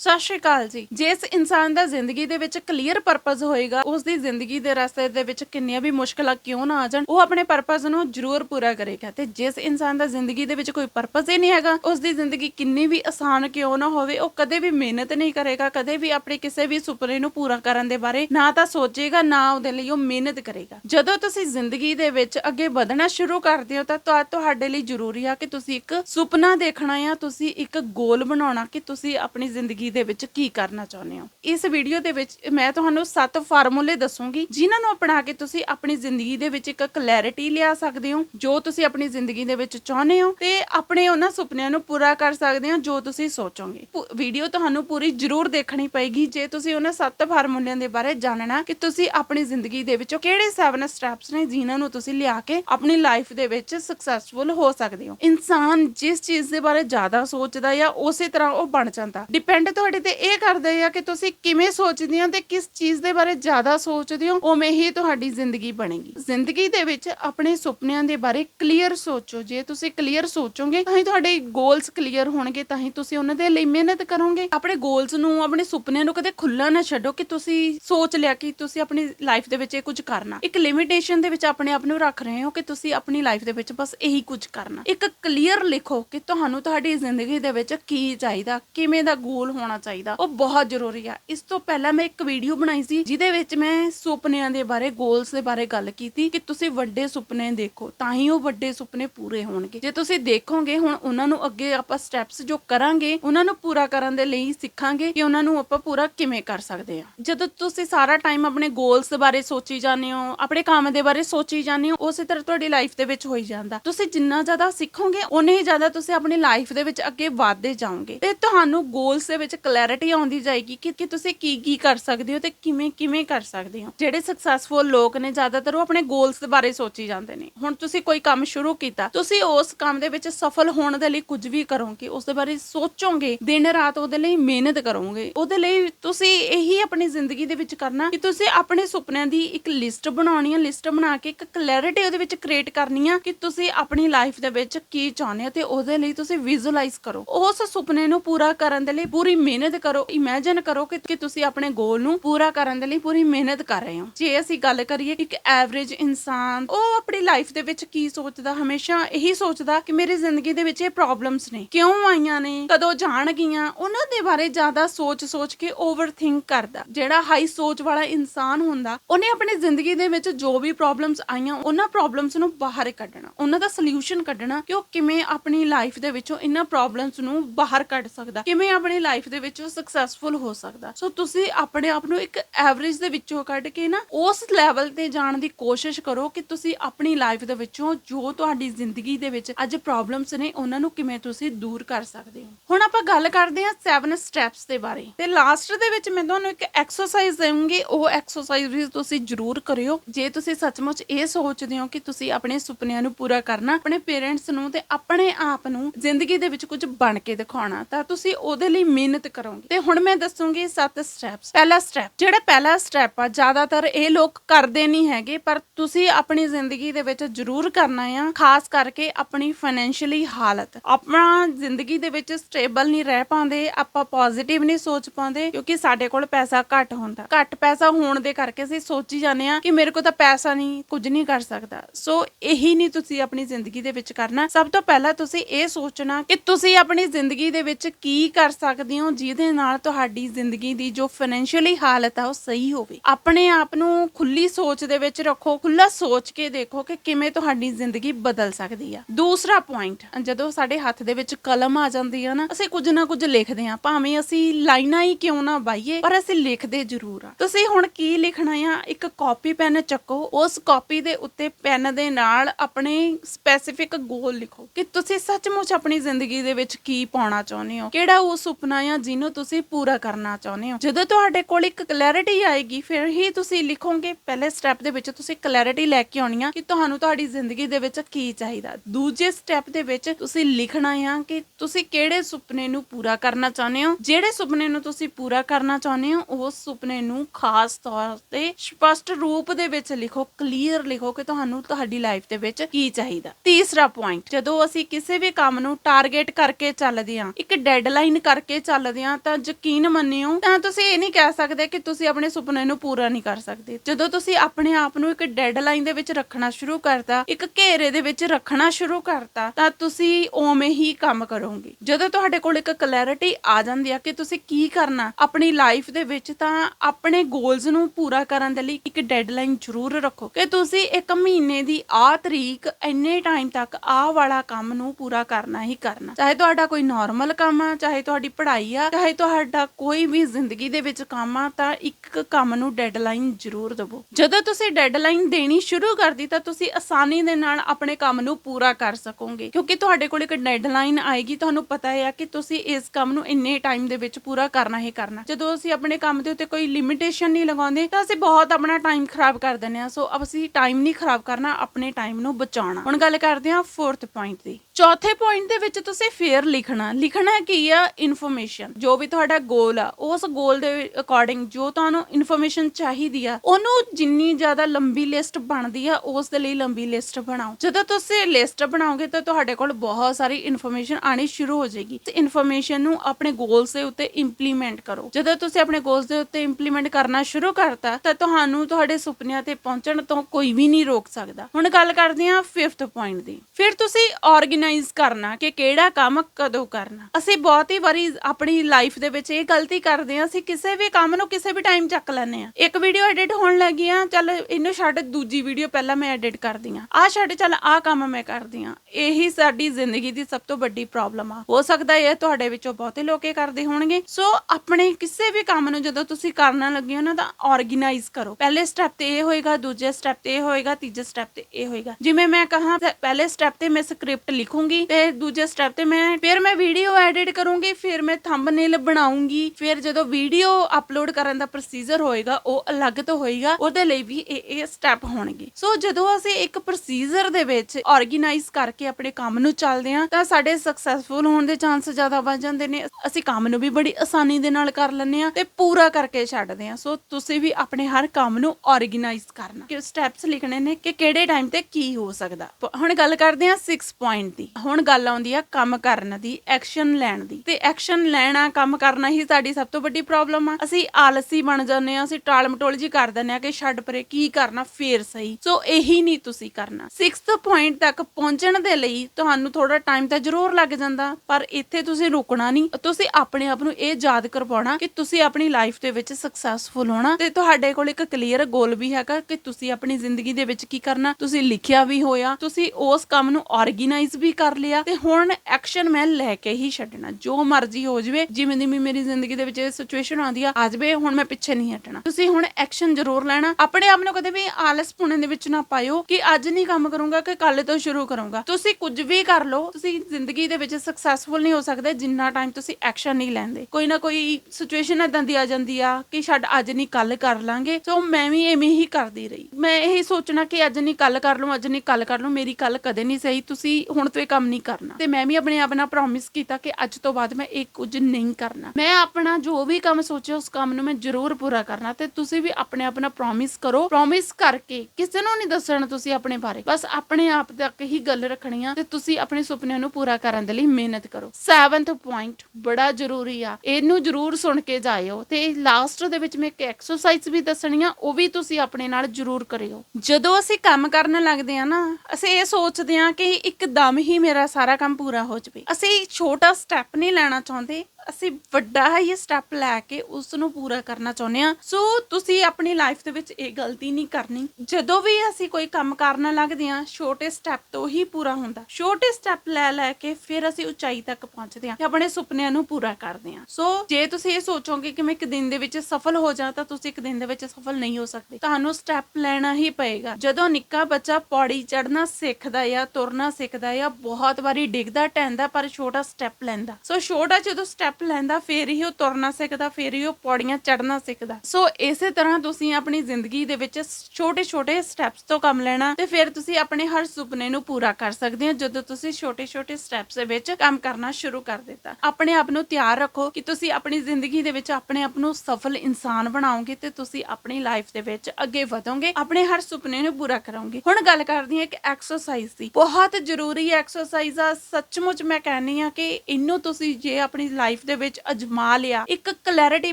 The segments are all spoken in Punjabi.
ਸਤਿ ਸ਼੍ਰੀ ਅਕਾਲ ਜੀ। ਜਿਸ ਇਨਸਾਨ ਦਾ ਜ਼ਿੰਦਗੀ ਦੇ ਵਿੱਚ ਕਲੀਅਰ ਪਰਪਸ ਹੋਏਗਾ ਉਸ ਦੀ ਜ਼ਿੰਦਗੀ ਦੇ ਰਸਤੇ ਦੇ ਵਿੱਚ ਕਿੰਨੀਆਂ ਵੀ ਮੁਸ਼ਕਲਾਂ ਕਿਉਂ ਨਾ ਆ ਜਾਣ, ਉਹ ਆਪਣੇ ਪਰਪਸ ਨੂੰ ਜ਼ਰੂਰ ਪੂਰਾ ਕਰੇਗਾ। ਤੇ ਜਿਸ ਇਨਸਾਨ ਦਾ ਜ਼ਿੰਦਗੀ ਦੇ ਵਿੱਚ ਕੋਈ ਪਰਪਸ ਹੀ ਨਹੀਂ ਹੈਗਾ ਉਸ ਦੀ ਜ਼ਿੰਦਗੀ ਕਿੰਨੀ ਵੀ ਆਸਾਨ ਕਿਉਂ ਨਾ ਹੋਵੇ, ਉਹ ਕਦੇ ਵੀ ਮਿਹਨਤ ਨਹੀਂ ਕਰੇਗਾ, ਕਦੇ ਵੀ ਆਪਣੇ ਕਿਸੇ ਵੀ ਸੁਪਨੇ ਨੂੰ ਪੂਰਾ ਕਰਨ ਦੇ ਬਾਰੇ ਨਾ ਤਾਂ ਸੋਚੇਗਾ, ਨਾ ਉਹਦੇ ਲਈ ਉਹ ਮਿਹਨਤ ਕਰੇਗਾ। ਜਦੋਂ ਤੁਸੀਂ ਜ਼ਿੰਦਗੀ ਦੇ ਵਿੱਚ ਅੱਗੇ ਵਧਣਾ ਸ਼ੁਰੂ ਕਰਦੇ ਹੋ, ਤਾਂ ਤੁਹਾਡੇ ਲਈ ਜ਼ਰੂਰੀ ਆ ਕਿ ਤੁਸੀਂ ਇੱਕ ਸੁਪਨਾ ਦੇਖਣਾ ਆ, ਤੁਸੀਂ ਇੱਕ ਗੋਲ ਬਣਾਉਣਾ, ਕਿ ਤੁਸੀਂ ਆਪਣੀ ਜ਼ਿੰਦਗੀ ਦੇ ਵਿੱਚ ਕੀ ਕਰਨਾ ਚਾਹੁੰਦੇ ਹੋ? ਇਸ ਵੀਡੀਓ ਦੇ ਵਿੱਚ ਮੈਂ ਤੁਹਾਨੂੰ ਸੱਤ ਫਾਰਮੂਲੇ ਦੱਸੂਗੀ, ਜਿਨ੍ਹਾਂ ਨੂੰ ਅਪਣਾ ਕੇ ਤੁਸੀਂ ਆਪਣੀ ਜ਼ਿੰਦਗੀ ਦੇ ਵਿੱਚ ਇੱਕ ਕਲੈਰਿਟੀ ਲਿਆ ਸਕਦੇ ਹੋ, ਜੋ ਤੁਸੀਂ ਆਪਣੀ ਜ਼ਿੰਦਗੀ ਦੇ ਵਿੱਚ ਚਾਹੁੰਦੇ ਹੋ ਤੇ ਆਪਣੇ ਉਹਨਾਂ ਸੁਪਨਿਆਂ ਨੂੰ ਪੂਰਾ ਕਰ ਸਕਦੇ ਹੋ, ਜੋ ਤੁਸੀਂ ਸੋਚੋਗੇ। ਵੀਡੀਓ ਤੁਹਾਨੂੰ ਪੂਰੀ ਜ਼ਰੂਰ ਦੇਖਣੀ ਪਏਗੀ, ਜੇ ਤੁਸੀਂ ਉਹਨਾਂ ਸੱਤ ਫਾਰਮੂਲਿਆਂ ਦੇ ਬਾਰੇ ਜਾਣਨਾ ਕਿ ਤੁਸੀਂ ਆਪਣੀ ਜ਼ਿੰਦਗੀ ਦੇ ਵਿੱਚੋਂ ਕਿਹੜੇ ਸੈਵਨ ਸਟੈਪਸ ਨੇ, ਜਿਨ੍ਹਾਂ ਨੂੰ ਤੁਸੀਂ ਲਿਆ ਕੇ ਆਪਣੀ ਲਾਈਫ ਦੇ ਵਿੱਚ ਸਕਸੈਸਫੁਲ ਹੋ ਸਕਦੇ ਹੋ। ਇਨਸਾਨ ਜਿਸ ਚੀਜ਼ ਦੇ ਬਾਰੇ ਜ਼ਿਆਦਾ ਸੋਚਦਾ ਆ ਉਸੇ ਤਰ੍ਹਾਂ ਉਹ ਬਣ ਜਾਂਦਾ ਡਿਪੈਂਡ ਤੁਹਾਡੇ ਤੇ ਇਹ ਕਰਦੇ ਆ ਕਿ ਤੁਸੀਂ ਕਿਵੇਂ ਸੋਚਦੇ ਹੋ ਤੇ ਕਿਸ ਚੀਜ਼ ਦੇ ਬਾਰੇ ਜ਼ਿਆਦਾ ਸੋਚਦੇ ਹੋ, ਉਵੇਂ ਹੀ ਤੁਹਾਡੀ ਜ਼ਿੰਦਗੀ ਬਣੇਗੀ। ਜ਼ਿੰਦਗੀ ਦੇ ਵਿੱਚ ਆਪਣੇ ਸੁਪਨਿਆਂ ਦੇ ਬਾਰੇ ਕਲੀਅਰ ਸੋਚੋ। ਜੇ ਤੁਸੀਂ ਕਲੀਅਰ ਸੋਚੋਗੇ, ਤਾਂ ਹੀ ਤੁਹਾਡੇ ਗੋਲਸ ਕਲੀਅਰ ਹੋਣਗੇ, ਤਾਂ ਹੀ ਤੁਸੀਂ ਉਹਨਾਂ ਦੇ ਲਈ ਮਿਹਨਤ ਕਰੋਗੇ। ਆਪਣੇ ਗੋਲਸ ਨੂੰ, ਆਪਣੇ ਸੁਪਨਿਆਂ ਨੂੰ ਕਦੇ ਖੁੱਲਾ ਨਾ ਛੱਡੋ ਕਿ ਤੁਸੀਂ ਸੋਚ ਲਿਆ ਕਿ ਤੁਸੀਂ ਆਪਣੀ ਲਾਈਫ ਦੇ ਵਿੱਚ ਇਹ ਕੁਝ ਕਰਨਾ। ਇੱਕ ਲਿਮਿਟੇਸ਼ਨ ਦੇ ਵਿੱਚ ਆਪਣੇ ਆਪ ਨੂੰ ਰੱਖ ਰਹੇ ਹੋ ਕਿ ਤੁਸੀਂ ਆਪਣੀ ਲਾਈਫ ਦੇ ਵਿੱਚ ਬਸ ਇਹੀ ਕੁਝ ਕਰਨਾ। ਇੱਕ ਕਲੀਅਰ ਲਿਖੋ ਕਿ ਤੁਹਾਨੂੰ ਤੁਹਾਡੀ ਜ਼ਿੰਦਗੀ ਦੇ ਵਿੱਚ ਕੀ ਚਾਹੀਦਾ, ਕਿਵੇਂ ਦਾ ਗੋਲ ਹੋਣਾ ਚਾਹੀਦਾ। ਉਹ ਬਹੁਤ ਜ਼ਰੂਰੀ ਆ। ਇਸ ਤੋਂ ਪਹਿਲਾਂ ਮੈਂ ਇੱਕ ਵੀਡੀਓ ਬਣਾਈ ਸੀ, ਜਿਹਦੇ ਵਿੱਚ ਮੈਂ ਸੁਪਨਿਆਂ ਦੇ ਬਾਰੇ ਗੋਲਸ ਦੇ ਬਾਰੇ ਗੱਲ ਕੀਤੀ ਕਿ ਤੁਸੀਂ ਵੱਡੇ ਸੁਪਨੇ ਦੇਖੋ, ਤਾਂ ਹੀ ਉਹ ਵੱਡੇ ਸੁਪਨੇ ਪੂਰੇ ਹੋਣਗੇ। ਜੇ ਤੁਸੀਂ ਦੇਖੋਗੇ, ਹੁਣ ਉਹਨਾਂ ਨੂੰ ਅੱਗੇ ਆਪਾਂ ਸਟੈਪਸ ਜੋ ਕਰਾਂਗੇ, ਉਹਨਾਂ ਨੂੰ ਪੂਰਾ ਕਰਨ ਦੇ ਲਈ ਸਿੱਖਾਂਗੇ ਕਿ ਉਹਨਾਂ ਨੂੰ ਆਪਾਂ ਪੂਰਾ ਕਿਵੇਂ ਕਰ ਸਕਦੇ ਆ। ਜਦੋਂ ਤੁਸੀਂ ਸਾਰਾ ਟਾਈਮ ਆਪਣੇ ਗੋਲਸ ਬਾਰੇ ਸੋਚੀ ਜਾਂਦੇ ਹੋ, ਆਪਣੇ ਕੰਮ ਦੇ ਬਾਰੇ ਸੋਚੀ ਜਾਂਦੇ ਹੋ, ਉਸੇ ਤਰ੍ਹਾਂ ਤੁਹਾਡੀ ਲਾਈਫ ਦੇ ਵਿੱਚ ਹੋਈ ਜਾਂਦਾ। ਤੁਸੀਂ ਜਿੰਨਾ ਜ਼ਿਆਦਾ ਸਿੱਖੋਗੇ ਉਨੇ ਹੀ ਜ਼ਿਆਦਾ ਤੁਸੀਂ ਆਪਣੀ ਲਾਈਫ ਦੇ ਵਿੱਚ ਅੱਗੇ ਵਧਦੇ ਜਾਓਗੇ। ਤੇ ਤੁਹਾਨੂੰ ਗੋਲਸ ਦੇ ਵਿੱਚ ਕਲੈਰਿਟੀ ਆਉਂਦੀ ਜਾਏਗੀ ਕਿ ਕਿ ਤੁਸੀਂ ਕੀ ਕੀ ਕਰ ਸਕਦੇ ਹੋ ਤੇ ਕਿਵੇਂ ਕਿਵੇਂ ਕਰ ਸਕਦੇ ਹੋ। ਜਿਹੜੇ ਸਕਸੈਸਫੁਲ ਲੋਕ ਨੇ, ਜ਼ਿਆਦਾਤਰ ਉਹ ਆਪਣੇ ਗੋਲਸ ਦੇ ਬਾਰੇ ਸੋਚੀ ਜਾਂਦੇ ਨੇ। ਹੁਣ ਤੁਸੀਂ ਕੋਈ ਕੰਮ ਸ਼ੁਰੂ ਕੀਤਾ, ਤੁਸੀਂ ਉਸ ਕੰਮ ਦੇ ਵਿੱਚ ਸਫਲ ਹੋਣ ਦੇ ਲਈ ਕੁਝ ਵੀ ਕਰੋਗੇ, ਉਸ ਦੇ ਬਾਰੇ ਸੋਚੋਗੇ, ਦਿਨ ਰਾਤ ਉਹਦੇ ਲਈ ਮਿਹਨਤ ਕਰੋਗੇ, ਉਹਦੇ ਲਈ ਤੁਸੀਂ ਇਹੀ ਆਪਣੀ ਜ਼ਿੰਦਗੀ ਦੇ ਵਿੱਚ ਕਰਨਾ ਕਿ ਤੁਸੀਂ ਆਪਣੇ ਸੁਪਨਿਆਂ ਦੀ ਇੱਕ ਲਿਸਟ ਬਣਾਉਣੀ ਹੈ। ਲਿਸਟ ਬਣਾ ਕੇ ਇੱਕ ਕਲੈਰਿਟੀ ਉਹਦੇ ਵਿੱਚ ਕ੍ਰੀਏਟ ਕਰਨੀ ਆ ਕਿ ਤੁਸੀਂ ਆਪਣੀ ਲਾਈਫ ਦੇ ਵਿੱਚ ਕੀ ਚਾਹੁੰਦੇ ਹੋ ਤੇ ਉਹਦੇ ਲਈ ਤੁਸੀਂ ਵਿਜ਼ੂਅਲਾਈਜ਼ ਕਰੋ। ਉਸ ਸੁਪਨੇ ਨੂੰ ਪੂਰਾ ਕਰਨ ਦੇ ਲਈ ਪੂਰੀ ਮਿਹਨਤ ਕਰੋ ਇਮੇਜਿਨ ਕਰੋ ਕਿ ਕਿ ਤੁਸੀਂ ਆਪਣੇ ਗੋਲ ਨੂੰ ਪੂਰਾ ਕਰਨ ਦੇ ਲਈ ਪੂਰੀ ਮਿਹਨਤ ਕਰ ਰਹੇ ਹੋ। ਜੇ ਅਸੀਂ ਗੱਲ ਕਰੀਏ ਇੱਕ ਐਵਰੇਜ ਇਨਸਾਨ, ਉਹ ਆਪਣੀ ਲਾਈਫ ਦੇ ਵਿੱਚ ਕੀ ਸੋਚਦਾ, ਹਮੇਸ਼ਾ ਇਹੀ ਸੋਚਦਾ ਕਿ ਮੇਰੀ ਜ਼ਿੰਦਗੀ ਦੇ ਵਿੱਚ ਇਹ ਪ੍ਰੋਬਲਮਸ ਨੇ, ਕਿਉਂ ਆਈਆਂ ਨੇ, ਕਦੋਂ ਜਾਣਗੀਆਂ ਉਹਨਾਂ ਦੇ ਬਾਰੇ ਜ਼ਿਆਦਾ ਸੋਚ-ਸੋਚ ਕੇ ਓਵਰਥਿੰਕ ਕਰਦਾ। ਜਿਹੜਾ ਹਾਈ ਸੋਚ ਵਾਲਾ ਇਨਸਾਨ ਹੁੰਦਾ, ਉਹਨੇ ਆਪਣੀ ਜ਼ਿੰਦਗੀ ਦੇ ਵਿੱਚ ਜੋ ਵੀ ਪ੍ਰੋਬਲਮਸ ਆਈਆਂ, ਉਹਨਾਂ ਪ੍ਰੋਬਲਮਸ ਨੂੰ ਬਾਹਰ ਕੱਢਣਾ, ਉਹਨਾਂ ਦਾ ਸੋਲੂਸ਼ਨ ਕੱਢਣਾ ਕਿ ਉਹ ਕਿਵੇਂ ਆਪਣੀ ਲਾਈਫ ਦੇ ਵਿੱਚੋਂ ਇਹਨਾਂ ਪ੍ਰੋਬਲਮਸ ਨੂੰ ਬਾਹਰ ਕੱਢ ਸਕਦਾ, ਕਿਵੇਂ ਆਪਣੀ ਲਾਈਫ ਦੇ ਵਿੱਚ ਸਕਸੈਸਫੁਲ ਹੋ ਸਕਦਾ। ਸੋ ਤੁਸੀਂ ਆਪਣੇ ਆਪ ਨੂੰ ਇੱਕ ਐਵਰੇਜ ਦੇ ਵਿੱਚੋਂ ਕੱਢ ਕੇ ਨਾ, ਉਸ ਲੈਵਲ ਤੇ ਜਾਣ ਦੀ ਕੋਸ਼ਿਸ਼ ਕਰੋ ਕਿ ਤੁਸੀਂ ਆਪਣੀ ਲਾਈਫ ਦੇ ਵਿੱਚੋਂ ਜੋ ਤੁਹਾਡੀ ਜ਼ਿੰਦਗੀ ਦੇ ਵਿੱਚ ਅੱਜ ਪ੍ਰੋਬਲਮਸ ਨੇ, ਉਹਨਾਂ ਨੂੰ ਕਿਵੇਂ ਤੁਸੀਂ ਦੂਰ ਕਰ ਸਕਦੇ ਹੋ। ਹੁਣ ਆਪਾਂ ਗੱਲ ਕਰਦੇ ਹਾਂ 7 ਸਟੈਪਸ ਦੇ ਬਾਰੇ। ਤੇ ਲਾਸਟ ਦੇ ਵਿੱਚ ਮੈਂ ਤੁਹਾਨੂੰ ਇੱਕ ਐਕਸਰਸਾਈਜ਼ ਦੇਵਾਂਗੀ। ਉਹ ਐਕਸਰਸਾਈਜ਼ ਵੀ ਤੁਸੀਂ ਜ਼ਰੂਰ ਕਰਿਓ। ਜੇ ਤੁਸੀਂ ਸੱਚਮੁੱਚ ਇਹ ਸੋਚਦੇ ਹੋ ਕਿ ਤੁਸੀਂ ਆਪਣੇ ਸੁਪਨਿਆਂ ਨੂੰ ਪੂਰਾ ਕਰਨਾ, ਆਪਣੇ ਪੇਰੈਂਟਸ ਨੂੰ ਤੇ ਆਪਣੇ ਆਪ ਨੂੰ ਜ਼ਿੰਦਗੀ ਦੇ ਵਿੱਚ ਕੁਝ ਬਣ ਕੇ ਦਿਖਾਉਣਾ, ਤਾਂ ਤੁਸੀਂ ਉਹਦੇ ਲਈ ਮਿਹਨਤ ਕਰੋਗੇ। ਤੇ ਹੁਣ ਮੈਂ ਦੱਸੂਗੀ 7 ਸਟੈਪਸ ਪਹਿਲਾ ਸਟੈਪ ਜਿਹੜਾ ਪਹਿਲਾ ਸਟੈਪ ਆ, ਜ਼ਿਆਦਾਤਰ ਇਹ ਲੋਕ ਕਰਦੇ ਨਹੀਂ ਹੈਗੇ, ਪਰ ਤੁਸੀਂ ਆਪਣੀ ਜ਼ਿੰਦਗੀ ਦੇ ਵਿੱਚ ਜ਼ਰੂਰ ਕਰਨਾ ਆ, ਖਾਸ ਕਰਕੇ ਆਪਣੀ ਫਾਈਨੈਂਸ਼ੀਅਲੀ ਹਾਲਤ। ਆਪਣਾ ਜ਼ਿੰਦਗੀ ਦੇ ਵਿੱਚ ਸਟੇਬਲ ਨਹੀਂ ਰਹਿ ਪਾਉਂਦੇ, ਆਪਾਂ ਪੋਜ਼ਿਟਿਵ ਨਹੀਂ ਸੋਚ ਪਾਉਂਦੇ, ਕਿਉਂਕਿ ਸਾਡੇ ਕੋਲ ਪੈਸਾ ਘੱਟ ਹੁੰਦਾ। ਘੱਟ ਪੈਸਾ ਹੋਣ ਦੇ ਕਰਕੇ ਅਸੀਂ ਸੋਚੀ ਜਾਂਦੇ ਆ ਕਿ ਮੇਰੇ ਕੋਲ ਤਾਂ ਪੈਸਾ ਨਹੀਂ, ਕੁਝ ਨਹੀਂ ਕਰ ਸਕਦਾ। ਸੋ ਇਹੀ ਨਹੀਂ ਤੁਸੀਂ ਆਪਣੀ ਜ਼ਿੰਦਗੀ ਦੇ ਵਿੱਚ ਕਰਨਾ। ਸਭ ਤੋਂ ਪਹਿਲਾਂ ਤੁਸੀਂ ਇਹ ਸੋਚਣਾ ਕਿ ਤੁਸੀਂ ਆਪਣੀ ਜ਼ਿੰਦਗੀ ਦੇ ਵਿੱਚ ਕੀ ਕਰ ਸਕਦੇ ਹੋ ਜਿਹਦੇ ਨਾਲ ਤੁਹਾਡੀ ਜ਼ਿੰਦਗੀ ਦੀ ਜੋ ਫਾਈਨੈਂਸ਼ੀਅਲੀ ਹਾਲਤ ਆ ਉਹ ਸਹੀ ਹੋਵੇ। ਆਪਣੇ ਆਪ ਨੂੰ ਖੁੱਲੀ ਸੋਚ ਦੇ ਵਿੱਚ ਰੱਖੋ ਖੁੱਲਾ ਸੋਚ ਕੇ ਦੇਖੋ ਕਿ ਕਿਵੇਂ ਤੁਹਾਡੀ ਜ਼ਿੰਦਗੀ ਬਦਲ ਸਕਦੀ ਆ। ਦੂਸਰਾ ਪੁਆਇੰਟ ਜਦੋਂ ਸਾਡੇ ਹੱਥ ਦੇ ਵਿੱਚ ਕਲਮ ਆ ਜਾਂਦੀ ਆ ਨਾ, ਅਸੀਂ ਕੁਝ ਨਾ ਕੁਝ ਲਿਖਦੇ ਆ, ਭਾਵੇਂ ਅਸੀਂ ਲਾਈਨਾਂ ਹੀ ਕਿਉਂ ਨਾ ਬਾਈਏ ਪਰ ਅਸੀਂ ਲਿਖਦੇ ਜ਼ਰੂਰ ਆ। ਤੁਸੀਂ ਹੁਣ ਕੀ ਲਿਖਣਾ ਆ? ਇੱਕ ਕਾਪੀ ਪੈਨ ਚੱਕੋ, ਉਸ ਕਾਪੀ ਦੇ ਉੱਤੇ ਪੈਨ ਦੇ ਨਾਲ ਆਪਣੇ ਸਪੈਸੀਫਿਕ ਗੋਲ ਲਿਖੋ ਕਿ ਤੁਸੀਂ ਸੱਚਮੁੱਚ ਆਪਣੀ ਜ਼ਿੰਦਗੀ ਦੇ ਵਿੱਚ ਕੀ ਪਾਉਣਾ ਚਾਹੁੰਦੇ ਹੋ? ਕਿਹੜਾ ਉਹ ਸੁਪਨਾ ਆ ਜਿਹਨੂੰ ਤੁਸੀਂ ਪੂਰਾ ਕਰਨਾ ਚਾਹੁੰਦੇ ਹੋ। ਜਦੋਂ ਤੁਹਾਡੇ ਕੋਲ ਇੱਕ ਕਲੈਰਿਟੀ ਆਏਗੀ, ਫਿਰ ਹੀ ਤੁਸੀਂ ਲਿਖੋਗੇ। ਪਹਿਲੇ ਸਟੈਪ ਦੇ ਵਿੱਚ ਤੁਸੀਂ ਕਲੈਰਿਟੀ ਲੈ ਕੇ ਆਉਣੀ ਆ ਕਿ ਤੁਹਾਨੂੰ ਤੁਹਾਡੀ ਜ਼ਿੰਦਗੀ ਦੇ ਵਿੱਚ ਕੀ ਚਾਹੀਦਾ। ਦੂਜੇ ਸਟੈਪ ਦੇ ਵਿੱਚ ਤੁਸੀਂ ਲਿਖਣਾ ਆ ਕਿ ਤੁਸੀਂ ਕਿਹੜੇ ਸੁਪਨੇ ਨੂੰ ਪੂਰਾ ਕਰਨਾ ਚਾਹੁੰਦੇ ਹੋ। ਜਿਹੜੇ ਸੁਪਨੇ ਨੂੰ ਤੁਸੀਂ ਪੂਰਾ ਕਰਨਾ ਚਾਹੁੰਦੇ ਹੋ ਉਸ ਸੁਪਨੇ ਨੂੰ ਖਾਸ ਤੌਰ ਤੇ ਸਪਸ਼ਟ ਰੂਪ ਦੇ ਵਿੱਚ ਲਿਖੋ ਕਲੀਅਰ ਲਿਖੋ ਕਿ ਤੁਹਾਨੂੰ ਤੁਹਾਡੀ ਲਾਈਫ ਦੇ ਵਿੱਚ ਕੀ ਚਾਹੀਦਾ। ਤੀਸਰਾ ਪੁਆਇੰਟ ਜਦੋਂ ਅਸੀਂ ਕਿਸੇ ਵੀ ਕੰਮ ਨੂੰ ਟਾਰਗੇਟ ਕਰਕੇ ਚੱਲਦੇ ਹਾਂ, ਇੱਕ ਡੈਡਲਾਈਨ ਕਰਕੇ ਚੱਲ ਚੱਲਦੇ ਆ ਤਾਂ ਯਕੀਨ ਮੰਨਿਓ। ਤਾਂ ਤੁਸੀਂ ਇਹ ਨਹੀਂ ਕਹਿ ਸਕਦੇ ਕਿ ਤੁਸੀਂ ਆਪਣੇ ਸੁਪਨੇ ਨੂੰ ਪੂਰਾ ਨਹੀਂ ਕਰ ਸਕਦੇ। ਜਦੋਂ ਤੁਸੀਂ ਆਪਣੇ ਆਪ ਨੂੰ ਇੱਕ ਡੈਡਲਾਈਨ ਦੇ ਵਿੱਚ ਰੱਖਣਾ ਸ਼ੁਰੂ ਕਰਤਾ, ਇੱਕ ਘੇਰੇ ਦੇ ਵਿੱਚ ਰੱਖਣਾ ਸ਼ੁਰੂ ਕਰਤਾ, ਤਾਂ ਤੁਸੀਂ ਉਵੇਂ ਹੀ ਕੰਮ ਕਰੋਗੇ। ਜਦੋਂ ਤੁਹਾਡੇ ਕੋਲ ਇੱਕ ਕਲੈਰਿਟੀ ਆ ਜਾਂਦੀ ਆ ਕਿ ਤੁਸੀਂ ਕੀ ਕਰਨਾ, ਆਪਣੀ ਲਾਈਫ ਦੇ ਵਿੱਚ ਤਾਂ ਆਪਣੇ ਗੋਲਸ ਨੂੰ ਪੂਰਾ ਕਰਨ ਦੇ ਲਈ ਇੱਕ ਡੈਡਲਾਈਨ ਜ਼ਰੂਰ ਰੱਖੋ ਕਿ ਤੁਸੀਂ ਇੱਕ ਮਹੀਨੇ ਦੀ ਆ ਤਰੀਕ ਇੰਨੇ ਟਾਈਮ ਤੱਕ ਆ ਵਾਲਾ ਕੰਮ ਨੂੰ ਪੂਰਾ ਕਰਨਾ ਹੀ ਕਰਨਾ। ਚਾਹੇ ਤੁਹਾਡਾ ਕੋਈ ਨਾਰਮਲ ਕੰਮ ਆ, ਚਾਹੇ ਤੁਹਾਡੀ ਪੜ੍ਹਾਈ ਆ। ਚਾਹੇ ਤੁਹਾਡਾ ਕੋਈ ਵੀ ਜ਼ਿੰਦਗੀ ਦੇ ਵਿੱਚ ਕੰਮ ਆ, ਤਾਂ ਇੱਕ ਕੰਮ ਨੂੰ ਡੈਡਲਾਈਨ ਜ਼ਰੂਰ ਦਿਵੋ। ਜਦੋਂ ਤੁਸੀਂ ਡੈਡਲਾਈਨ ਦੇਣੀ ਸ਼ੁਰੂ ਕਰਦੀ ਤਾਂ ਤੁਸੀਂ ਆਸਾਨੀ ਦੇ ਨਾਲ ਆਪਣੇ ਕੰਮ ਨੂੰ ਪੂਰਾ ਕਰ ਸਕੋਗੇ। ਕਿਉਂਕਿ ਤੁਹਾਡੇ ਕੋਲ ਇੱਕ ਡੈਡਲਾਈਨ ਆਏਗੀ, ਤੁਹਾਨੂੰ ਪਤਾ ਹੈ ਕਿ ਤੁਸੀਂ ਇਸ ਕੰਮ ਨੂੰ ਇੰਨੇ ਟਾਈਮ ਦੇ ਵਿੱਚ ਪੂਰਾ ਕਰਨਾ ਹੀ ਕਰਨਾ। ਜਦੋਂ ਅਸੀਂ ਆਪਣੇ ਕੰਮ ਦੇ ਉੱਤੇ ਕੋਈ ਲਿਮਿਟੇਸ਼ਨ ਨਹੀਂ ਲਗਾਉਂਦੇ, ਤਾਂ ਅਸੀਂ ਬਹੁਤ ਆਪਣਾ ਟਾਈਮ ਖਰਾਬ ਕਰ ਦਿੰਦੇ ਆ ਸੋ ਅਸੀਂ ਟਾਈਮ ਨਹੀਂ ਖਰਾਬ ਕਰਨਾ, ਆਪਣੇ ਟਾਈਮ ਨੂੰ ਬਚਾਉਣਾ। ਹੁਣ ਗੱਲ ਕਰਦੇ ਹਾਂ ਫੋਰਥ ਪੁਆਇੰਟ ਦੀ। ਚੌਥੇ ਪੁਆਇੰਟ ਦੇ ਵਿੱਚ ਤੁਸੀਂ ਫੇਰ ਲਿਖਣਾ। ਲਿਖਣਾ ਕੀ ਆ? ਇਨਫੋਰਮੇਸ਼ਨ ਜੋ ਵੀ ਤੁਹਾਡਾ ਗੋਲ ਆ, ਉਸ ਗੋਲ ਦੇ ਅਕੋਰਡਿੰਗ ਜੋ ਤੁਹਾਨੂੰ ਇਨਫੋਰਮੇਸ਼ਨ ਚਾਹੀਦੀ ਆ, ਉਹਨੂੰ ਜਿੰਨੀ ਜ਼ਿਆਦਾ ਲੰਬੀ ਲਿਸਟ ਬਣਦੀ ਆ, ਉਸ ਦੇ ਲਈ ਲੰਬੀ ਲਿਸਟ ਬਣਾਓ। ਜਦੋਂ ਤੁਸੀਂ ਲਿਸਟ ਬਣਾਓਗੇ, ਤਾਂ ਤੁਹਾਡੇ ਕੋਲ ਬਹੁਤ ਸਾਰੀ ਇਨਫੋਰਮੇਸ਼ਨ ਆਣੀ ਸ਼ੁਰੂ ਹੋ ਜਾਏਗੀ। ਤੇ ਇਨਫੋਰਮੇਸ਼ਨ ਨੂੰ ਆਪਣੇ ਗੋਲਸ ਦੇ ਉੱਤੇ ਇੰਪਲੀਮੈਂਟ ਕਰੋ। ਜਦੋਂ ਤੁਸੀਂ ਆਪਣੇ ਗੋਲਸ ਦੇ ਉੱਤੇ ਇੰਪਲੀਮੈਂਟ ਕਰਨਾ ਸ਼ੁਰੂ ਕਰਤਾ, ਤਾਂ ਤੁਹਾਨੂੰ ਤੁਹਾਡੇ ਸੁਪਨਿਆਂ ਤੇ ਪਹੁੰਚਣ ਤੋਂ ਕੋਈ ਵੀ ਨਹੀਂ ਰੋਕ ਸਕਦਾ। ਹੁਣ ਗੱਲ ਕਰਦੇ ਹਾਂ 5th ਪੁਆਇੰਟ ਦੀ। ਫਿਰ ਤੁਸੀਂ ਆਰਗੇਨਾਈਜ਼ ਕਰਨਾ ਕਿ ਕਿਹੜਾ ਕੰਮ ਕਦੋਂ ਕਰਨਾ। ਅਸੀਂ ਬਹੁਤ ਹੀ ਵਾਰੀ ਆਪਣੀ ਲਾਈਫ ਦੇ ਵਿੱਚ ਇਹ ਗਲਤੀ ਕਰਦੇ ਹਾਂ, ਅਸੀਂ ਕਿਸੇ ਵੀ ਕੰਮ ਨੂੰ ਕਿਸੇ ਵੀ ਟਾਈਮ ਚੱਕ ਲੈਂਦੇ ਆ ਇੱਕ ਵੀਡੀਓ ਐਡਿਟ ਹੋਣ ਲੱਗੀ ਆ ਚੱਲ ਇਹਨੂੰ ਛੱਡ, ਦੂਜੀ ਵੀਡੀਓ ਪਹਿਲਾਂ ਮੈਂ ਐਡਿਟ ਕਰਦੀ ਆ ਆ ਛੱਡ, ਚੱਲ ਆ ਕੰਮ ਮੈਂ ਕਰਦੀ ਆ ਇਹੀ ਸਾਡੀ ਜ਼ਿੰਦਗੀ ਦੀ ਸਭ ਤੋਂ ਵੱਡੀ ਪ੍ਰੋਬਲਮ ਆ। ਹੋ ਸਕਦਾ ਇਹ ਤੁਹਾਡੇ ਵਿੱਚੋਂ ਬਹੁਤੇ ਲੋਕ ਇਹ ਕਰਦੇ ਹੋਣਗੇ। ਸੋ ਆਪਣੇ ਕਿਸੇ ਵੀ ਕੰਮ ਨੂੰ ਜਦੋਂ ਤੁਸੀਂ ਕਰਨ ਲੱਗੇ ਹੋ ਨਾ, ਤਾਂ ਆਰਗੇਨਾਈਜ਼ ਕਰੋ। ਪਹਿਲੇ ਸਟੈਪ ਤੇ ਇਹ ਹੋਏਗਾ, ਦੂਜੇ ਸਟੈਪ ਤੇ ਇਹ ਹੋਏਗਾ, ਤੀਜੇ ਸਟੈਪ ਤੇ ਇਹ ਹੋਏਗਾ। ਜਿਵੇਂ ਮੈਂ ਕਹਾ, ਪਹਿਲੇ ਸਟੈਪ ਤੇ ਮੈਂ ਸਕ੍ਰਿਪਟ ਲਿਖੂੰਗੀ ਤੇ ਦੂਜੇ ਸਟੈਪ ਤੇ ਮੈਂ ਫਿਰ ਮੈਂ ਵੀਡੀਓ ਐਡਿਟ ਕਰੂੰਗੀ, ਫਿਰ ਮੈਂ ਥੰਬਨੇਲ ਬਣਾਉਂਗੀ, ਫਿਰ ਜਦੋਂ ਵੀਡੀਓ ਅਪਲੋਡ ਕਰਨ ਦਾ ਪ੍ਰੋਸੀਜਰ ਹੋਏਗਾ, ਉਹ ਅਲੱਗ ਤੋਂ ਹੋਏਗਾ, ਉਹਦੇ ਲਈ ਵੀ ਇਹ ਇਹ ਸਟੈਪ ਹੋਣਗੇ। ਸੋ ਜਦੋਂ ਅਸੀਂ ਇੱਕ ਪ੍ਰੋਸੀਜਰ ਦੇ ਵਿੱਚ ਆਰਗੇਨਾਈਜ਼ ਕਰਕੇ ਆਪਣੇ ਕੰਮ ਨੂੰ ਚੱਲਦੇ ਹਾਂ, ਤਾਂ ਸਾਡੇ ਸਕਸੈਸਫੁਲ ਹੋਣ ਦੇ ਚਾਂਸ ਜ਼ਿਆਦਾ ਵੱਧ ਜਾਂਦੇ ਨੇ। ਅਸੀਂ ਕੰਮ ਨੂੰ ਵੀ ਬੜੀ ਆਸਾਨੀ ਦੇ ਨਾਲ ਕਰ ਲੈਂਦੇ ਹਾਂ ਤੇ ਪੂਰਾ ਕਰਕੇ ਛੱਡਦੇ ਹਾਂ। ਸੋ ਤੁਸੀਂ ਵੀ ਆਪਣੇ ਹਰ ਕੰਮ ਨੂੰ ਆਰਗੇਨਾਈਜ਼ ਕਰਨਾ। ਕਿ ਸਟੈਪਸ ਲਿਖਣੇ ਨੇ ਕਿ ਕਿਹੜੇ ਟਾਈਮ ਤੇ ਕੀ ਹੋ ਸਕਦਾ। ਹੁਣ ਗੱਲ ਕਰਦੇ ਹਾਂ 6 ਪੁਆਇੰਟ ਦੀ। ਹੁਣ ਗੱਲ ਆਉਂਦੀ ਆ ਕੰਮ ਕਰਨ ਦੀ ਐਕਸ਼ਨ ਲੈਣ ਦੀ। ਤੇ ਐਕਸ਼ਨ ਲੈਣਾ ਕੰਮ ਕਰਨਾ ਹੀ ਸਾਡੀ ਸਭ ਤੋਂ ਵੱਡੀ ਪ੍ਰੋਬਲਮ ਆ। ਅਸੀਂ ਆਲਸੀ ਬਣ ਜਾਂਦੇ ਆ, ਅਸੀਂ ਟਾਲ ਮਟੋਲ ਜੀ ਕਰ ਦਿੰਦੇ ਆ ਕਿ ਛੱਡ ਪਰੇ ਕੀ ਕਰਨਾ, ਫੇਰ ਸਹੀ। ਸੋ ਇਹੀ ਨਹੀਂ ਤੁਸੀਂ ਕਰਨਾ। 6th ਪੁਆਇੰਟ ਤੱਕ ਪਹੁੰਚਣ ਦੇ ਲਈ ਤੁਹਾਨੂੰ ਥੋੜਾ ਟਾਈਮ ਤਾਂ ਜ਼ਰੂਰ ਲੱਗ ਜਾਂਦਾ, ਪਰ ਇੱਥੇ ਤੁਸੀਂ ਰੁਕਣਾ ਨਹੀਂ। ਤੁਸੀਂ ਆਪਣੇ ਆਪ ਨੂੰ ਇਹ ਯਾਦ ਕਰਵਾਉਣਾ ਕਿ ਤੁਸੀਂ ਆਪਣੀ ਲਾਈਫ ਦੇ ਵਿੱਚ ਸਕਸੈਸਫੁਲ ਹੋਣਾ। ਤੇ ਤੁਹਾਡੇ ਕੋਲ ਇੱਕ ਕਲੀਅਰ ਗੋਲ ਵੀ ਹੈਗਾ ਕਿ ਤੁਸੀਂ ਆਪਣੀ ਜ਼ਿੰਦਗੀ ਦੇ ਵਿੱਚ ਕੀ ਕਰਨਾ। ਤੁਸੀਂ ਲਿਖਿਆ ਵੀ ਹੋਇਆ, ਤੁਸੀਂ ਉਸ ਕੰਮ ਨੂੰ ਆਰਗੇਨਾਈਜ਼ ਵੀ ਕਰ ਲਿਆ ਤੇ ਹੁਣ ਐਕਸ਼ਨ ਮੈਂ ਲੈ ਕੇ ਹੀ ਛੱਡਣਾ। ਜੋ ਮਰਜ਼ੀ ਹੋ ਜਵੇ, ਜਿਵੇਂ ਦੀ ਮੇਰੀ ਜ਼ਿੰਦਗੀ ਦੇ ਵਿੱਚ ਸਿਚੁਏਸ਼ਨ ਆਉਂਦੀ ਆ ਆ ਜਾਵੇ ਹੁਣ ਮੈਂ ਪਿੱਛੇ ਨਹੀਂ ਹਟਣਾ। ਤੁਸੀਂ ਹੁਣ ਐਕਸ਼ਨ ਜ਼ਰੂਰ ਲੈਣਾ। ਆਪਣੇ ਆਪ ਨੂੰ ਕਦੇ ਵੀ ਆਲਸ ਪੁਣੇ ਦੇ ਵਿੱਚ ਨਾ ਪਾਇਓ ਕਿ ਅੱਜ ਨਹੀਂ ਕੰਮ ਕਰੂੰਗਾ ਕਿ ਕੱਲ ਤੋਂ ਸ਼ੁਰੂ ਕਰੂੰਗਾ। ਤੁਸੀਂ ਕੁਝ ਵੀ ਕਰ ਲਓ, ਤੁਸੀਂ ਜ਼ਿੰਦਗੀ ਦੇ ਵਿੱਚ ਸਕਸੈਸਫੁਲ ਨਹੀਂ ਹੋ ਸਕਦੇ, ਜਿੰਨਾ ਟਾਈਮ ਤੁਸੀਂ ਐਕਸ਼ਨ ਨਹੀਂ ਲੈਂਦੇ। ਕੋਈ ਨਾ ਕੋਈ ਸਿਚੁਏਸ਼ਨ ਇਦਾਂ ਦੀ ਆ ਜਾਂਦੀ ਆ ਕਿ ਛੱਡ, ਅੱਜ ਨਹੀਂ ਕੱਲ ਕਰ ਲਾਂਗੇ। ਸੋ ਮੈਂ ਵੀ ਐਵੇਂ ਹੀ ਕਰਦੀ ਰਹੀ। ਮੈਂ ਇਹੀ ਸੋਚਣਾ ਕਿ ਅੱਜ ਨਹੀਂ ਕੱਲ ਕਰ ਲਵਾਂ ਅੱਜ ਨਹੀਂ ਕੱਲ ਕਰ ਲਵਾਂ ਮੇਰੀ ਕੱਲ ਕਦੇ ਨਹੀਂ ਸਹੀ। ਤੁਸੀਂ ਹੁਣ ਤੋਂ ਇਹ ਕੰਮ ਨਹੀਂ ਕਰਨਾ। ਤੇ ਮੈਂ ਵੀ ਆਪਣੇ ਆਪ ਨਾਲ ਪ੍ਰੋਮਿਸ ਕੀਤਾ ਕਿ ਅੱਜ ਤੋਂ ਬਾਅਦ ਮੈਂ ਇਹ ਕੁਝ ਨਹੀਂ ਕਰਨਾ। ਮੈਂ ਆਪਣਾ ਜੋ ਵੀ ਕੰਮ ਸੋਚਿਆ, ਉਸ ਕੰਮ ਨੂੰ ਮੈਂ ਜ਼ਰੂਰ ਪੂਰਾ ਕਰਨਾ ਤੇ ਤੁਸੀਂ ਵੀ ਆਪਣੇ ਆਪ ਨਾਲ ਪ੍ਰੋਮਿਸ ਕਰੋ। ਪ੍ਰੋਮਿਸ ਕਰਕੇ ਕਿਸੇ ਨੂੰ ਨਹੀਂ ਦੱਸਣਾ ਤੁਸੀਂ ਆਪਣੇ ਬਾਰੇ। ਬਸ ਆਪਣੇ ਆਪ ਤੱਕ ਹੀ ਗੱਲ ਰੱਖਣੀ ਆ ਤੇ ਤੁਸੀਂ ਆਪਣੇ ਸੁਪਨਿਆਂ ਨੂੰ ਪੂਰਾ ਕਰਨ ਦੇ ਲਈ ਮਿਹਨਤ ਕਰੋ। 7th ਪੁਆਇੰਟ ਬੜਾ ਜ਼ਰੂਰੀ ਆ। ਇਹਨੂੰ ਜ਼ਰੂਰ ਸੁਣ ਕੇ ਜਾਇਓ ਤੇ ਲਾਸਟ ਦੇ ਵਿੱਚ ਮੈਂ ਇੱਕ ਐਕਸਰਸਾਈਜ਼ ਵੀ ਦੱਸਣੀ ਆ, ਉਹ ਵੀ ਤੁਸੀਂ ਆਪਣੇ ਨਾਲ ਜ਼ਰੂਰ ਕਰਿਓ। ਜਦੋਂ ਅਸੀਂ ਕੰਮ ਕਰਨ ਲੱਗਦੇ ਆ ਨਾ, ਅਸੀਂ ਇਹ ਸੋਚਦੇ ਆ ਕਿ ਇੱਕਦਮ ਹੀ ਮੇਰਾ ਸਾਰਾ ਕੰਮ ਪੂਰਾ ਹੋ ਜਾਵੇ। ਅਸੀਂ ਛੋਟਾ ਸਟੈਪ ਨਹੀਂ ਲੈਣਾ ਚਾਹੁੰਦੇ। ਅਸੀਂ ਵੱਡਾ ਹੀ ਸਟੈਪ ਲੈ ਕੇ ਉਸ ਨੂੰ ਪੂਰਾ ਕਰਨਾ ਚਾਹੁੰਦੇ ਆ ਸੋ ਤੁਸੀਂ ਆਪਣੀ ਲਾਈਫ ਦੇ ਵਿੱਚ ਇਹ ਗਲਤੀ ਨਹੀਂ ਕਰਨੀ। ਜਦੋਂ ਵੀ ਅਸੀਂ ਕੋਈ ਕੰਮ ਕਰਨ ਲੱਗਦੇ ਆ ਛੋਟੇ ਸਟੈਪ ਤੋਂ ਹੀ ਪੂਰਾ ਹੁੰਦਾ। ਛੋਟੇ ਸਟੈਪ ਲੈ ਲੈ ਕੇ ਫਿਰ ਅਸੀਂ ਉਚਾਈ ਤੱਕ ਪਹੁੰਚਦੇ ਆ ਤੇ ਆਪਣੇ ਸੁਪਨਿਆਂ ਨੂੰ ਪੂਰਾ ਕਰਦੇ ਆ ਸੋ ਜੇ ਤੁਸੀਂ ਇਹ ਸੋਚੋਗੇ ਕਿ ਮੈਂ ਇੱਕ ਦਿਨ ਦੇ ਵਿੱਚ ਸਫਲ ਹੋ ਜਾ ਤਾਂ ਤੁਸੀਂ ਇੱਕ ਦਿਨ ਦੇ ਵਿੱਚ ਸਫਲ ਨਹੀਂ ਹੋ ਸਕਦੇ। ਤੁਹਾਨੂੰ ਸਟੈਪ ਲੈਣਾ ਹੀ ਪਏਗਾ। ਜਦੋਂ ਨਿੱਕਾ ਬੱਚਾ ਪੌੜੀ ਚੜਨਾ ਸਿੱਖਦਾ ਆ ਤੁਰਨਾ ਸਿੱਖਦਾ ਆ ਬਹੁਤ ਵਾਰੀ ਡਿੱਗਦਾ ਟੈਂਦਾ ਪਰ ਛੋਟਾ ਸਟੈਪ ਲੈਂਦਾ। ਸੋ ਛੋਟਾ ਜਦੋਂ ਸਟੈਪ ਲੈਂਦਾ, ਫੇਰ ਹੀ ਉਹ ਤੁਰਨਾ ਸਿੱਖਦਾ, ਫੇਰ ਹੀ ਉਹ ਪੌੜੀਆਂ ਚੜਨਾ ਸਿੱਖਦਾ। ਸੋ ਇਸੇ ਤਰ੍ਹਾਂ ਤੁਸੀਂ ਆਪਣੀ ਜ਼ਿੰਦਗੀ ਦੇ ਵਿੱਚ ਛੋਟੇ ਛੋਟੇ ਸਟੈਪਸ ਤੋਂ ਕੰਮ ਲੈਣਾ ਤੇ ਫਿਰ ਤੁਸੀਂ ਆਪਣੇ ਹਰ ਸੁਪਨੇ ਨੂੰ ਪੂਰਾ ਕਰ ਸਕਦੇ ਹੋ, ਜਦੋਂ ਤੁਸੀਂ ਛੋਟੇ ਛੋਟੇ ਸਟੈਪਸ ਦੇ ਵਿੱਚ ਕੰਮ ਕਰਨਾ ਸ਼ੁਰੂ ਕਰ ਦਿੱਤਾ। ਆਪਣੇ ਆਪ ਨੂੰ ਤਿਆਰ ਰੱਖੋ ਕਿ ਤੁਸੀਂ ਆਪਣੀ ਜ਼ਿੰਦਗੀ ਦੇ ਵਿੱਚ ਆਪਣੇ ਆਪ ਨੂੰ ਸਫਲ ਇਨਸਾਨ ਬਣਾਓਗੇ ਤੇ ਤੁਸੀਂ ਆਪਣੀ ਲਾਈਫ ਦੇ ਵਿੱਚ ਅੱਗੇ ਵਧੋਗੇ, ਆਪਣੇ ਹਰ ਸੁਪਨੇ ਨੂੰ ਪੂਰਾ ਕਰੋਗੇ। ਹੁਣ ਗੱਲ ਕਰਦੀ ਹਾਂ ਇੱਕ ਐਕਸਰਸਾਈਜ਼ ਦੀ। ਬਹੁਤ ਜ਼ਰੂਰੀ ਐਕਸਰਸਾਈਜ਼ ਆ। ਸੱਚਮੁੱਚ ਮੈਂ ਕਹਿੰਨੀ ਆ ਕਿ ਇਹਨੂੰ ਤੁਸੀਂ ਜੇ ਆਪਣੀ ਲਾਈਫ ਦੇ ਵਿੱਚ ਅਜਮਾ ਲਿਆ, ਇੱਕ ਕਲੈਰਿਟੀ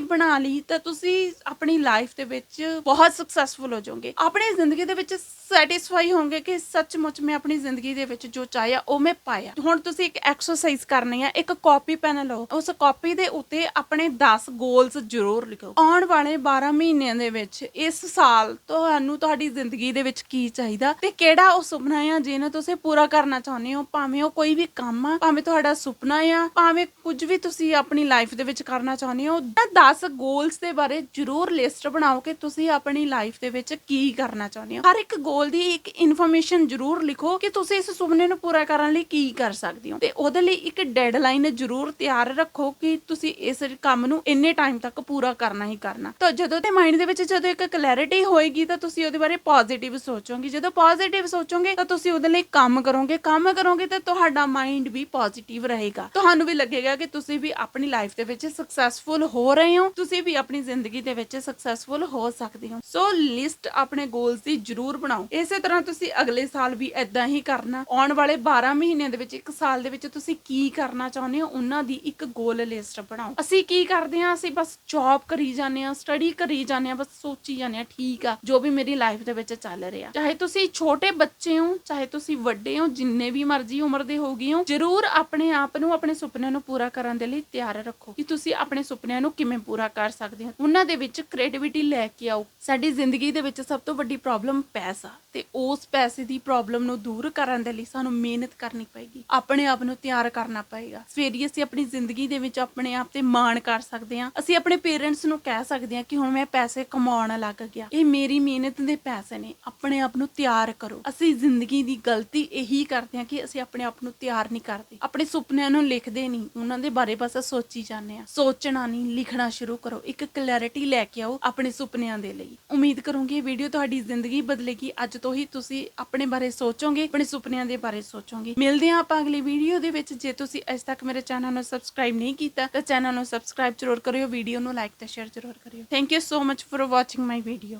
ਬਣਾ ਲਈ, ਤਾਂ ਤੁਸੀਂ ਆਪਣੀ ਲਾਈਫ ਦੇ ਵਿੱਚ ਬਹੁਤ ਸਕਸੈਸਫੁਲ ਹੋ ਜਾਓਗੇ। ਆਪਣੀ ਜ਼ਿੰਦਗੀ ਦੇ ਵਿੱਚ ਸੈਟੀਸਫਾਈ ਹੋਵੋਗੇ ਕਿ ਸੱਚਮੁੱਚ ਮੈਂ ਆਪਣੀ ਜ਼ਿੰਦਗੀ ਦੇ ਵਿੱਚ ਜੋ ਚਾਹਿਆ, ਉਹ ਮੈਂ ਪਾਇਆ। ਹੁਣ ਤੁਸੀਂ ਇੱਕ ਐਕਸਰਸਾਈਜ਼ ਕਰਨੀ ਆ, ਇੱਕ ਕਾਪੀ ਪੈਨ ਲਓ। ਉਸ ਕਾਪੀ ਦੇ ਉੱਤੇ ਆਪਣੇ 10 ਗੋਲਸ ਜ਼ਰੂਰ ਲਿਖੋ। ਆਉਣ ਵਾਲੇ 12 ਮਹੀਨਿਆਂ ਦੇ ਵਿੱਚ ਇਸ ਸਾਲ ਤੁਹਾਨੂੰ ਤੁਹਾਡੀ ਜ਼ਿੰਦਗੀ ਦੇ ਵਿੱਚ ਕੀ ਚਾਹੀਦਾ ਤੇ ਕਿਹੜਾ ਉਹ ਸੁਪਨਾ ਆ ਜਿਹਨੂੰ ਤੁਸੀਂ ਪੂਰਾ ਕਰਨਾ ਚਾਹੁੰਦੇ ਹੋ? ਭਾਵੇਂ ਉਹ ਕੋਈ ਵੀ ਕੰਮ ਆ, ਭਾਵੇਂ ਤੁਹਾਡਾ ਸੁਪਨਾ ਆ, ਭਾਵੇਂ ਕੁਝ ਵੀ ਤੁਸੀਂ ਆਪਣੀ ਲਾਈਫ ਦੇ ਵਿੱਚ ਕਰਨਾ ਚਾਹੁੰਦੇ ਹੋ? 10 ਗੋਲਸ ਦੇ ਬਾਰੇ ਜ਼ਰੂਰ ਲਿਸਟ ਬਣਾਓ ਕਿ ਤੁਸੀਂ ਆਪਣੀ ਲਾਈਫ ਦੇ ਵਿੱਚ ਕੀ ਕਰਨਾ ਚਾਹੁੰਦੇ ਹੋ। ਹਰ ਇੱਕ ਗੋਲ ਦੀ ਇੱਕ ਇਨਫੋਰਮੇਸ਼ਨ ਜ਼ਰੂਰ ਲਿਖੋ ਕਿ ਤੁਸੀਂ ਇਸ ਸੁਪਨੇ ਨੂੰ ਪੂਰਾ ਕਰਨ ਲਈ ਕੀ ਕਰ ਸਕਦੇ ਹੋ। ਤੇ ਉਹਦੇ ਲਈ ਇੱਕ ਡੈਡਲਾਈਨ ਜ਼ਰੂਰ ਤਿਆਰ ਰੱਖੋ ਕਿ ਤੁਸੀਂ ਇਸ ਕੰਮ ਨੂੰ ਇੰਨੇ ਟਾਈਮ ਤੱਕ ਪੂਰਾ ਕਰਨਾ ਹੀ ਕਰਨਾ। ਤਾਂ ਜਦੋਂ ਤੇ ਮਾਈਂਡ ਦੇ ਵਿੱਚ ਜਦੋਂ ਇੱਕ ਕਲੈਰਿਟੀ ਹੋਏਗੀ ਤਾਂ ਤੁਸੀਂ ਉਹਦੇ ਬਾਰੇ ਪੋਜ਼ਿਟਿਵ ਸੋਚੋਗੇ। ਜਦੋਂ ਪੋਜ਼ਿਟਿਵ ਸੋਚੋਗੇ ਤਾਂ ਤੁਸੀਂ ਉਹਦੇ ਲਈ ਕੰਮ ਕਰੋਗੇ। ਕੰਮ ਕਰੋਗੇ ਤਾਂ ਤੁਹਾਡਾ ਮਾਈਂਡ ਵੀ ਪੋਜ਼ਿਟਿਵ ਰਹੇਗਾ। ਤੁਹਾਨੂੰ ਵੀ ਲੱਗੇਗਾ ਕਿ ਤੁਸੀਂ ਵੀ ਆਪਣੀ ਲਾਈਫ ਦੇ ਵਿੱਚ ਸਕਸੈਸਫੁਲ ਹੋ ਰਹੇ ਹੋ, ਤੁਸੀਂ ਵੀ ਆਪਣੀ ਜ਼ਿੰਦਗੀ ਦੇ ਵਿੱਚ ਸਕਸੈਸਫੁਲ ਹੋ ਸਕਦੇ ਹੋ। ਸੋ ਲਿਸਟ ਆਪਣੇ ਗੋਲਸ ਦੀ ਜ਼ਰੂਰ ਬਣਾਓ। ਇਸੇ ਤਰ੍ਹਾਂ ਤੁਸੀਂ ਅਗਲੇ ਸਾਲ ਵੀ ਇਦਾਂ ਹੀ ਕਰਨਾ। ਆਉਣ ਵਾਲੇ 12 ਮਹੀਨਿਆਂ ਦੇ ਵਿੱਚ, ਇੱਕ ਸਾਲ ਦੇ ਵਿੱਚ ਤੁਸੀਂ ਕੀ ਕਰਨਾ ਚਾਹੁੰਦੇ ਹੋ, ਉਹਨਾਂ ਦੀ ਇੱਕ ਗੋਲ ਲਿਸਟ ਬਣਾਓ। ਅਸੀਂ ਕੀ ਕਰਦੇ ਹਾਂ? ਅਸੀਂ ਬਸ ਜੌਬ ਕਰੀ ਜਾਂਦੇ ਹਾਂ ਸਟੱਡੀ ਕਰੀ ਜਾਂਦੇ ਹਾਂ, ਬਸ ਸੋਚੀ ਜਾਂਦੇ ਹਾਂ, ਠੀਕ ਆ, ਜੋ ਵੀ ਮੇਰੀ ਲਾਈਫ ਦੇ ਵਿੱਚ ਚੱਲ ਰਿਹਾ। ਚਾਹੇ ਤੁਸੀਂ ਛੋਟੇ ਬੱਚੇ ਹੋ, ਚਾਹੇ ਤੁਸੀਂ ਵੱਡੇ ਹੋ, ਜਿੰਨੇ ਵੀ ਮਰਜ਼ੀ ਉਮਰ ਦੇ ਹੋ ਗਏ ਹੋ, ਜ਼ਰੂਰ ਆਪਣੇ ਆਪ ਨੂੰ, ਆਪਣੇ ਸੁਪਨਿਆਂ ਨੂੰ ਪੂਰਾ ਕਰਨ ਦੇ ਲਈ ਤਿਆਰ ਰੱਖੋ। ਕਿ ਤੁਸੀਂ ਆਪਣੇ ਸੁਪਨਿਆਂ ਨੂੰ ਕਿਵੇਂ ਪੂਰਾ ਕਰ ਸਕਦੇ ਹੋ। ਉਹਨਾਂ ਦੇ ਵਿੱਚ ਕ੍ਰੀਏਟੀਵਿਟੀ ਲੈ ਕੇ ਆਓ। ਸਾਡੀ ਜ਼ਿੰਦਗੀ ਦੇ ਵਿੱਚ ਸਭ ਤੋਂ ਵੱਡੀ ਪ੍ਰੋਬਲਮ ਪੈਸਾ। ਤੇ ਉਸ ਪੈਸੇ ਦੀ ਪ੍ਰੋਬਲਮ ਨੂੰ ਦੂਰ ਕਰਨ ਦੇ ਲਈ ਸਾਨੂੰ ਮਿਹਨਤ ਕਰਨੀ ਪਏਗੀ। ਆਪਣੇ ਆਪ ਨੂੰ ਤਿਆਰ ਕਰਨਾ ਪਏਗਾ। ਸਵੇਰੀ ਅਸੀਂ ਆਪਣੀ ਜ਼ਿੰਦਗੀ ਦੇ ਵਿੱਚ ਆਪਣੇ ਆਪ ਤੇ ਮਾਣ ਕਰ ਸਕਦੇ ਹਾਂ। ਅਸੀਂ ਆਪਣੇ ਪੇਰੈਂਟਸ ਨੂੰ ਕਹਿ ਸਕਦੇ ਹਾਂ ਕਿ ਹੁਣ ਮੈਂ ਪੈਸੇ ਕਮਾਉਣ ਲੱਗ ਗਿਆ। ਇਹ ਮੇਰੀ ਮਿਹਨਤ ਦੇ ਪੈਸੇ ਨੇ। ਆਪਣੇ ਆਪ ਨੂੰ ਤਿਆਰ ਕਰੋ। ਅਸੀਂ ਜ਼ਿੰਦਗੀ ਦੀ ਗਲਤੀ ਇਹੀ ਕਰਦੇ ਹਾਂ ਕਿ ਅਸੀਂ ਆਪਣੇ ਆਪ ਨੂੰ ਤਿਆਰ ਨਹੀਂ ਕਰਦੇ। ਆਪਣੇ ਸੁਪਨਿਆਂ ਨੂੰ ਲਿਖਦੇ ਨਹੀਂ। ਉਹਨਾਂ ਦੇ ਬਾਰੇ ਬਸ ਸੋਚੀ ਜਾਂਦੇ ਆ। ਸੋਚਣਾ ਨਹੀਂ, ਲਿਖਣਾ ਸ਼ੁਰੂ ਕਰੋ। ਇੱਕ ਕਲੈਰਿਟੀ ਲੈ ਕੇ ਆਓ ਆਪਣੇ ਸੁਪਨਿਆਂ ਦੇ ਲਈ। ਉਮੀਦ ਕਰੂੰਗੀ ਇਹ ਵੀਡੀਓ ਤੁਹਾਡੀ ਜ਼ਿੰਦਗੀ ਬਦਲੇਗੀ। ਅੱਜ ਤੋਂ ਹੀ ਤੁਸੀਂ ਆਪਣੇ ਬਾਰੇ ਸੋਚੋਗੇ, ਆਪਣੇ ਸੁਪਨਿਆਂ ਦੇ ਬਾਰੇ ਸੋਚੋਗੇ। ਮਿਲਦੇ ਹਾਂ ਆਪਾਂ ਅਗਲੀ ਵੀਡੀਓ ਦੇ ਵਿੱਚ। ਜੇ ਤੁਸੀਂ ਅਜੇ ਤੱਕ ਮੇਰੇ ਚੈਨਲ ਨੂੰ ਸਬਸਕ੍ਰਾਈਬ ਨਹੀਂ ਕੀਤਾ, ਤਾਂ ਚੈਨਲ ਨੂੰ ਸਬਸਕ੍ਰਾਈਬ ਜ਼ਰੂਰ ਕਰਿਓ ਵੀਡੀਓ ਨੂੰ ਲਾਈਕ ਤੇ ਸ਼ੇਅਰ ਜ਼ਰੂਰ ਕਰਿਓ। Thank you so much for watching my video